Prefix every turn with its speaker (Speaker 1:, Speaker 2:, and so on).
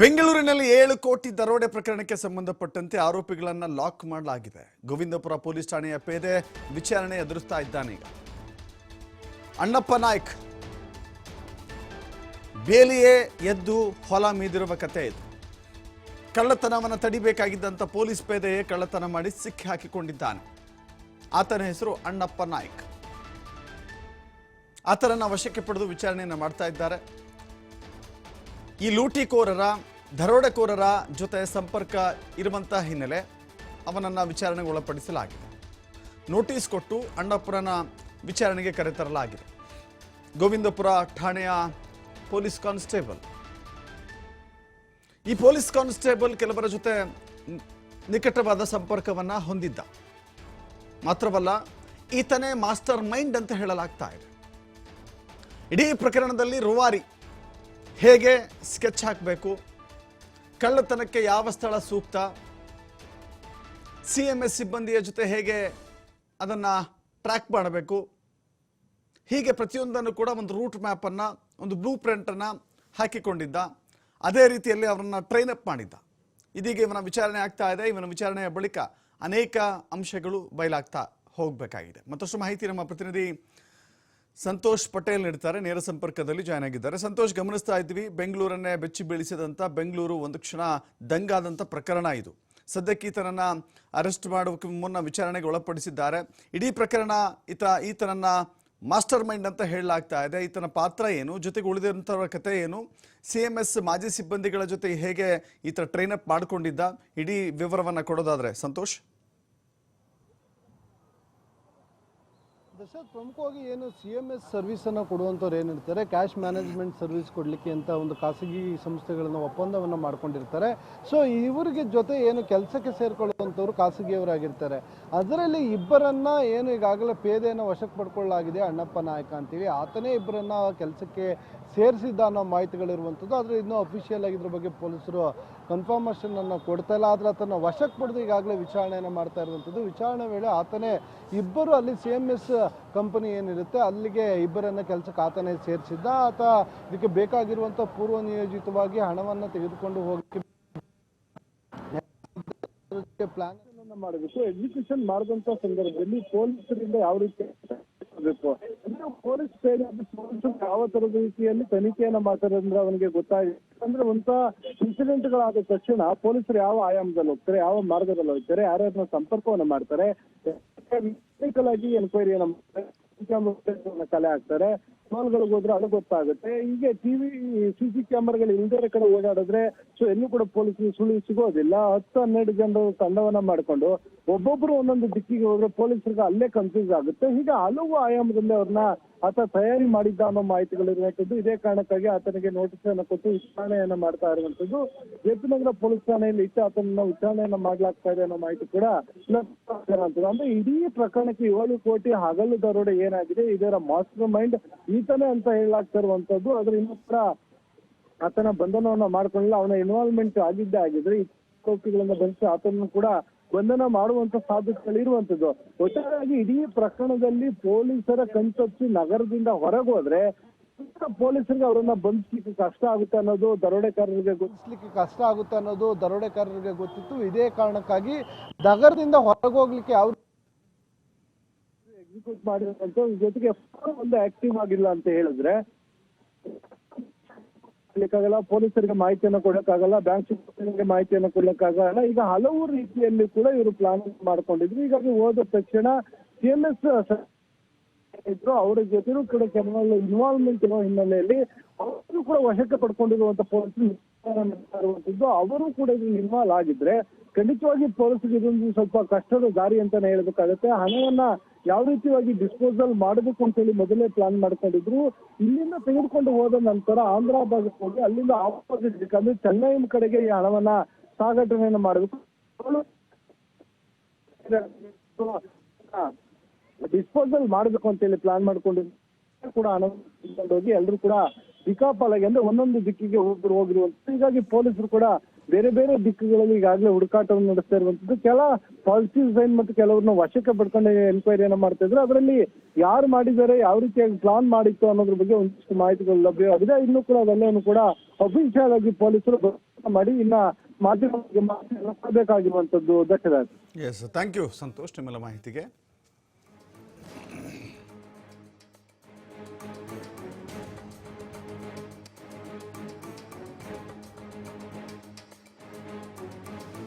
Speaker 1: ಬೆಂಗಳೂರಿನಲ್ಲಿ ಏಳು ಕೋಟಿ ದರೋಡೆ ಪ್ರಕರಣಕ್ಕೆ ಸಂಬಂಧಪಟ್ಟಂತೆ ಆರೋಪಿಗಳನ್ನು ಲಾಕ್ ಮಾಡಲಾಗಿದೆ. ಗೋವಿಂದಪುರ ಪೊಲೀಸ್ ಠಾಣೆಯ ಪೇದೆ ವಿಚಾರಣೆ ಎದುರಿಸ್ತಾ ಇದ್ದಾನೀಗ ಅಣ್ಣಪ್ಪ ನಾಯ್ಕ್, ಬೇಲಿಯೇ ಎದ್ದು ಹೊಲ ಮೀದಿರುವ ಕತೆ ಇದು. ಕಳ್ಳತನವನ್ನು ತಡಿಬೇಕಾಗಿದ್ದಂಥ ಪೊಲೀಸ್ ಪೇದೆಯೇ ಕಳ್ಳತನ ಮಾಡಿ ಸಿಕ್ಕಿ ಹಾಕಿಕೊಂಡಿದ್ದಾನೆ. ಆತನ ಹೆಸರು ಅಣ್ಣಪ್ಪ ನಾಯ್ಕ್. ಆತನನ್ನು ವಶಕ್ಕೆ ಪಡೆದು ವಿಚಾರಣೆಯನ್ನು ಮಾಡ್ತಾ ಇದ್ದಾರೆ. ಈ ಲೂಟಿಕೋರರ, ದರೋಡೆಕೋರರ ಜೊತೆ ಸಂಪರ್ಕ ಇರುವಂತಹ ಹಿನ್ನೆಲೆ ಅವನನ್ನು ವಿಚಾರಣೆಗೆ ಒಳಪಡಿಸಲಾಗಿದೆ. ನೋಟಿಸ್ ಕೊಟ್ಟು ಅಣ್ಣಪ್ಪರನ ವಿಚಾರಣೆಗೆ ಕರೆತರಲಾಗಿದೆ. ಗೋವಿಂದಪುರ ಠಾಣೆಯ ಪೊಲೀಸ್ ಕಾನ್ಸ್ಟೇಬಲ್. ಈ ಪೊಲೀಸ್ ಕಾನ್ಸ್ಟೇಬಲ್ ಕೆಲವರ ಜೊತೆ ನಿಕಟವಾದ ಸಂಪರ್ಕವನ್ನ ಹೊಂದಿದ್ದ. ಮಾತ್ರವಲ್ಲ, ಈತನೇ ಮಾಸ್ಟರ್ ಮೈಂಡ್ ಅಂತ ಹೇಳಲಾಗ್ತಾ ಇದೆ. ಇಡೀ ಪ್ರಕರಣದಲ್ಲಿ ರೂವಾರಿ ಹೇಗೆ ಸ್ಕೆಚ್ ಹಾಕಬೇಕು? ಕಳ್ಳತನಕ್ಕೆ ಯಾವ ಸ್ಥಳ ಸೂಕ್ತ? ಸಿ ಎಂ ಎಸ್ ಸಿಬ್ಬಂದಿಯ ಜೊತೆ ಹೇಗೆ ಅದನ್ನು ಟ್ರ್ಯಾಕ್ ಮಾಡಬೇಕು? ಹೀಗೆ ಪ್ರತಿಯೊಂದನ್ನು ಕೂಡ ಒಂದು ರೂಟ್ ಮ್ಯಾಪನ್ನು ಒಂದು ಬ್ಲೂ ಪ್ರಿಂಟನ್ನು ಹಾಕಿಕೊಂಡಿದ್ದ. ಅದೇ ರೀತಿಯಲ್ಲಿ ಅವರನ್ನು ಟ್ರೈನ್ ಅಪ್ ಮಾಡಿದ್ದ. ಇದೀಗ ಇವನ ವಿಚಾರಣೆ ಆಗ್ತಾ ಇದೆ. ಇವನ ವಿಚಾರಣೆಯ ಬಳಿಕ ಅನೇಕ ಅಂಶಗಳು ಬಯಲಾಗ್ತಾ ಹೋಗಬೇಕಾಗಿದೆ. ಮತ್ತಷ್ಟು ಮಾಹಿತಿ ನಮ್ಮ ಪ್ರತಿನಿಧಿ ಸಂತೋಷ್ ಪಟೇಲ್ ನೀಡ್ತಾರೆ ನೇರ ಸಂಪರ್ಕದಲ್ಲಿ ಜಾಯ್ನ್ ಆಗಿದ್ದಾರೆ. ಸಂತೋಷ್, ಗಮನಿಸ್ತಾ ಇದ್ವಿ ಬೆಂಗಳೂರನ್ನೇ ಬೆಚ್ಚಿ ಬೀಳಿಸಿದಂಥ ಬೆಂಗಳೂರು ಒಂದು ಕ್ಷಣ ದಂಗಾದಂಥ ಪ್ರಕರಣ ಇದು. ಸದ್ಯಕ್ಕೆ ಈತನನ್ನ ಅರೆಸ್ಟ್ ಮಾಡೋಕೆ ಮುನ್ನ ವಿಚಾರಣೆಗೆ ಒಳಪಡಿಸಿದ್ದಾರೆ. ಇಡೀ ಪ್ರಕರಣ ಈತ, ಈತನನ್ನ ಮಾಸ್ಟರ್ ಮೈಂಡ್ ಅಂತ ಹೇಳಲಾಗ್ತಾ ಇದೆ. ಈತನ ಪಾತ್ರ ಏನು? ಜೊತೆಗೆ ಉಳಿದಂಥವರ ಕತೆ ಏನು? ಸಿ ಎಂ ಎಸ್ ಮಾಜಿ ಸಿಬ್ಬಂದಿಗಳ ಜೊತೆ ಹೇಗೆ ಈತ ಟ್ರೈನ್ ಅಪ್ ಮಾಡಿಕೊಂಡಿದ್ದ? ಇಡೀ ವಿವರವನ್ನು ಕೊಡೋದಾದ್ರೆ, ಸಂತೋಷ್?
Speaker 2: ದಶರಥ್ ಪ್ರಮುಖವಾಗಿ ಏನು ಸಿ ಎಂ ಎಸ್ ಸರ್ವಿಸನ್ನು ಕೊಡುವಂಥವ್ರು ಏನಿರ್ತಾರೆ ಕ್ಯಾಶ್ ಮ್ಯಾನೇಜ್ಮೆಂಟ್ ಸರ್ವಿಸ್ ಕೊಡಲಿಕ್ಕೆ ಅಂತ ಒಂದು ಖಾಸಗಿ ಸಂಸ್ಥೆಗಳನ್ನು ಒಪ್ಪಂದವನ್ನು ಮಾಡ್ಕೊಂಡಿರ್ತಾರೆ. ಸೊ, ಇವರಿಗೆ ಜೊತೆ ಏನು ಕೆಲಸಕ್ಕೆ ಸೇರಿಕೊಳ್ಳುವಂಥವ್ರು ಖಾಸಗಿಯವರಾಗಿರ್ತಾರೆ. ಅದರಲ್ಲಿ ಇಬ್ಬರನ್ನ ಏನು ಈಗಾಗಲೇ ಪೇದೆಯನ್ನು ವಶಕ್ಕೆ ಪಡ್ಕೊಳ್ಳಲಾಗಿದೆ ಅಣ್ಣಪ್ಪ ನಾಯಕ ಅಂತೀವಿ ಆತನೇ ಇಬ್ಬರನ್ನ ಕೆಲಸಕ್ಕೆ ಸೇರಿಸಿದ್ದ ಅನ್ನೋ ಮಾಹಿತಿಗಳಿರುವಂಥದ್ದು. ಆದರೆ ಇನ್ನೂ ಅಫಿಷಿಯಲ್ ಆಗಿ ಇದ್ರ ಬಗ್ಗೆ ಪೊಲೀಸರು ಕನ್ಫರ್ಮೇಷನ್ ಅನ್ನು ಕೊಡ್ತಾ ಇಲ್ಲ, ಆದರೆ ಆತನ ವಶಕ್ಕೆ ಪಡೆದು ಈಗಾಗಲೇ ವಿಚಾರಣೆಯನ್ನು ಮಾಡ್ತಾ ಇರುವಂಥದ್ದು. ವಿಚಾರಣೆ ವೇಳೆ ಆತನೇ ಇಬ್ಬರು ಅಲ್ಲಿ ಸಿ ಎಂ ಎಸ್ ಕಂಪನಿ ಏನಿರುತ್ತೆ, ಅಲ್ಲಿಗೆ ಇಬ್ಬರನ್ನ ಕೆಲಸಕ್ಕೆ ಆತನೇ ಸೇರಿಸಿದ್ದ. ಆತ ಇದಕ್ಕೆ ಬೇಕಾಗಿರುವಂಥ ಪೂರ್ವ ನಿಯೋಜಿತವಾಗಿ ಹಣವನ್ನು ತೆಗೆದುಕೊಂಡು ಹೋಗಿ ಪ್ಲಾನ್ ಮಾಡಬೇಕು ಎಕ್ಸಿಕ್ಯೂಷನ್ ಮಾಡಿದಂತ ಸಂದರ್ಭದಲ್ಲಿ ಪೊಲೀಸರಿಂದ ಯಾವ ರೀತಿ ಬೇಕು ಅಂದ್ರೆ ಪೊಲೀಸ್ ಪೇದೆ ಪೊಲೀಸರು ಯಾವ ತರದ ರೀತಿಯಲ್ಲಿ ತನಿಖೆಯನ್ನ ಮಾಡ್ತಾರೆ ಅಂದ್ರೆ ಅವನಿಗೆ ಗೊತ್ತಾಗಿದೆ ಅಂದ್ರೆ ಒಂತ ಇನ್ಸಿಡೆಂಟ್ಗಳಾದ ತಕ್ಷಣ ಪೊಲೀಸರು ಯಾವ ಆಯಾಮದಲ್ಲಿ ಹೋಗ್ತಾರೆ, ಯಾವ ಮಾರ್ಗದಲ್ಲಿ ಹೋಗ್ತಾರೆ, ಯಾರ್ಯಾರನ್ನ ಸಂಪರ್ಕವನ್ನ ಮಾಡ್ತಾರೆ ಎನ್ಕ್ವೈರಿಯನ್ನ ಕಲೆ ಹಾಕ್ತಾರೆ ಮಾಲ್ಗಳಿಗೆ ಹೋದ್ರೆ ಅದು ಗೊತ್ತಾಗುತ್ತೆ. ಹೀಗೆ ಟಿವಿ ಸಿ ಸಿ ಕ್ಯಾಮರಾಗಳು ಇಲ್ದೇ ಕಡೆ ಓಡಾಡಿದ್ರೆ ಸೊ ಎಲ್ಲೂ ಕೂಡ ಪೊಲೀಸ್ ಸುಳಿ ಸಿಗೋದಿಲ್ಲ. ಹತ್ತು, ಹನ್ನೆರಡು ಜನರು ತಂಡವನ್ನ ಮಾಡ್ಕೊಂಡು, ಒಬ್ಬೊಬ್ರು ಒಂದೊಂದು ದಿಕ್ಕಿಗೆ ಹೋದ್ರೆ ಪೊಲೀಸರಿಗೆ ಅಲ್ಲೇ ಕನ್ಫ್ಯೂಸ್ ಆಗುತ್ತೆ. ಹೀಗೆ ಹಲವು ಆಯಾಮದಲ್ಲಿ ಅವ್ರನ್ನ ಆತ ತಯಾರಿ ಮಾಡಿದ್ದ ಅನ್ನೋ ಮಾಹಿತಿಗಳಿರುವಂತದ್ದು ಇದೇ ಕಾರಣಕ್ಕಾಗಿ ಆತನಿಗೆ ನೋಟಿಸ್ ಅನ್ನು ಕೊಟ್ಟು ವಿಚಾರಣೆಯನ್ನ ಮಾಡ್ತಾ ಇರುವಂತದ್ದು ನಗರ ಪೊಲೀಸ್ ಠಾಣೆಯಲ್ಲಿ ಇಟ್ಟು ಆತನನ್ನ ವಿಚಾರಣೆಯನ್ನ ಮಾಡ್ಲಾಗ್ತಾ ಇದೆ ಅನ್ನೋ ಮಾಹಿತಿ ಕೂಡ. ಅಂದ್ರೆ ಇಡೀ ಪ್ರಕರಣಕ್ಕೆ ಏಳು ಕೋಟಿ ಹಗಲು ದರೋಡೆ ಏನಾಗಿದೆ, ಇದರ ಮಾಸ್ಟರ್ ಮೈಂಡ್ ಈತನೇ ಅಂತ ಹೇಳಲಾಗ್ತಾ ಇರುವಂತದ್ದು ಆದ್ರೆ ಇನ್ನೂ ಕೂಡ ಆತನ ಬಂಧನವನ್ನ ಮಾಡ್ಕೊಳ್ಳಲ್ಲ ಅವನ ಇನ್ವಾಲ್ವ್ಮೆಂಟ್ ಆಗಿದ್ದೇ ಆಗಿದ್ರೆ ಆತನನ್ನು ಕೂಡ ಬಂಧನ ಮಾಡುವಂತ ಸಾಧ್ಯತೆಗಳು ಇರುವಂತದ್ದು. ಒಟ್ಟಾರೆಯಾಗಿ ಇಡೀ ಪ್ರಕರಣದಲ್ಲಿ ಪೊಲೀಸರ ಕಣ್ತಪ್ಪಿ ನಗರದಿಂದ ಹೊರಗೋದ್ರೆ ಪೊಲೀಸರಿಗೆ ಅವರನ್ನ ಬಂಧಿಸ್ಲಿಕ್ಕೆ ಕಷ್ಟ ಆಗುತ್ತೆ ಅನ್ನೋದು ದರೋಡೆಕಾರರಿಗೆ ಗೊತ್ತಿಸ್ಲಿಕ್ಕೆ ಕಷ್ಟ ಆಗುತ್ತೆ ಅನ್ನೋದು ದರೋಡೆಕಾರರಿಗೆ ಗೊತ್ತಿತ್ತು. ಇದೇ ಕಾರಣಕ್ಕಾಗಿ ನಗರದಿಂದ ಹೊರಗೋಗ್ಲಿಕ್ಕೆ ಹೋಗ್ಲಿಕ್ಕೆ ಯಾವ ಎಕ್ಸಿಕ್ಯೂಟ್ ಮಾಡಿರುವಂತ ಜೊತೆಗೆ ಒಂದು ಆಕ್ಟಿವ್ ಆಗಿಲ್ಲ ಅಂತ ಹೇಳಿದ್ರೆ ಕೊಡ್ಲಿಕ್ಕಾಗಲ್ಲ, ಪೊಲೀಸರಿಗೆ ಮಾಹಿತಿಯನ್ನು ಕೊಡಕ್ಕಾಗಲ್ಲ ಬ್ಯಾಂಕ್ ಸಿಬ್ಬಂದಿಗೆ ಮಾಹಿತಿಯನ್ನು ಕೊಡ್ಲಿಕ್ಕಾಗಲ್ಲ. ಈಗ ಹಲವು ರೀತಿಯಲ್ಲಿ ಕೂಡ ಇವರು ಪ್ಲಾನ್ ಮಾಡ್ಕೊಂಡಿದ್ರು. ಹೀಗಾಗಿ ಹೋದ ತಕ್ಷಣ ಸಿ ಎಂ ಎಸ್ ಇದ್ರು, ಅವರ ಜೊತೆನೂ ಕೂಡ ಕೆಲವೊಂದು ಇನ್ವಾಲ್ವ್ಮೆಂಟ್ ಇರೋ ಹಿನ್ನೆಲೆಯಲ್ಲಿ ಅವರು ಕೂಡ ವಶಕ್ಕೆ ಪಡ್ಕೊಂಡಿರುವಂತ ಪೊಲೀಸರು ಅವರು ಕೂಡ ಇನ್ವಾಲ್ವ್ ಆಗಿದ್ರೆ ಖಂಡಿತವಾಗಿ ಪೊಲೀಸರಿಗೆ ಇದೊಂದು ಸ್ವಲ್ಪ ಕಷ್ಟದ ದಾರಿ ಅಂತಾನೆ ಹೇಳ್ಬೇಕಾಗತ್ತೆ. ಹಣವನ್ನ ಯಾವ ರೀತಿಯಾಗಿ ಡಿಸ್ಪೋಸಲ್ ಮಾಡಬೇಕು ಅಂತ ಹೇಳಿ ಮೊದಲೇ ಪ್ಲಾನ್ ಮಾಡ್ಕೊಂಡಿದ್ರು. ಇಲ್ಲಿಂದ ತೆಗೆದುಕೊಂಡು ಹೋದ ನಂತರ ಆಂಧ್ರ ಭಾಗಕ್ಕೆ ಹೋಗಿ ಅಲ್ಲಿಂದ ಆಪೋಸಿಟ್ ಅಂದ್ರೆ ಚೆನ್ನೈ ಕಡೆಗೆ ಈ ಹಣವನ್ನ ಸಾಗಟನೆಯನ್ನು ಮಾಡಬೇಕು. ಡಿಸ್ಪೋಸಲ್ ಮಾಡಬೇಕು ಅಂತ ಹೇಳಿ ಪ್ಲಾನ್ ಮಾಡ್ಕೊಂಡು ಕೂಡ ಹಣ ಹೋಗಿ ಎಲ್ಲರೂ ಕೂಡ ದಿಕ್ಕಾಪಾಲಾಗಿ ಅಂದ್ರೆ ಒಂದೊಂದು ದಿಕ್ಕಿಗೆ ಹೋಗಿರುವಂತ ಹೀಗಾಗಿ ಪೊಲೀಸರು ಕೂಡ ಬೇರೆ ಬೇರೆ ದಿಕ್ಕುಗಳಲ್ಲಿ ಈಗಾಗಲೇ ಹುಡುಕಾಟವನ್ನು ನಡೆಸ್ತಾ ಇರುವಂತದ್ದು ಕೆಲ ಪಾಸಿಟಿವ್ ಸೈನ್ ಮತ್ತು ಕೆಲವ್ರನ್ನ ವಶಕ್ಕೆ ಪಡ್ಕೊಂಡು ಎನ್ಕ್ವೈರಿಯನ್ನ ಮಾಡ್ತಾ ಇದ್ರು. ಅದರಲ್ಲಿ ಯಾರು ಮಾಡಿದ್ದಾರೆ, ಯಾವ ರೀತಿಯಾಗಿ ಪ್ಲಾನ್ ಮಾಡಿತ್ತು ಅನ್ನೋದ್ರ ಬಗ್ಗೆ ಒಂದಿಷ್ಟು ಮಾಹಿತಿಗಳು ಲಭ್ಯವಾಗಿದೆ ಇನ್ನೂ ಕೂಡ ಅದೆಲ್ಲವನ್ನು ಕೂಡ ಅಫಿಷಿಯಲ್ ಆಗಿ ಪೊಲೀಸರು ಮಾಡಿ ಇನ್ನ ಮಾಧ್ಯಮಕ್ಕೆ ಮಾಹಿತಿ ಕೊಡಬೇಕಾಗಿರುವಂತದ್ದು ದಟ್ಟದಾಗಿ
Speaker 1: ಎಸ್ ಥ್ಯಾಂಕ್ ಯು ಸಂತೋಷ್, ನಿಮ್ಮೆಲ್ಲ ಮಾಹಿತಿಗೆ.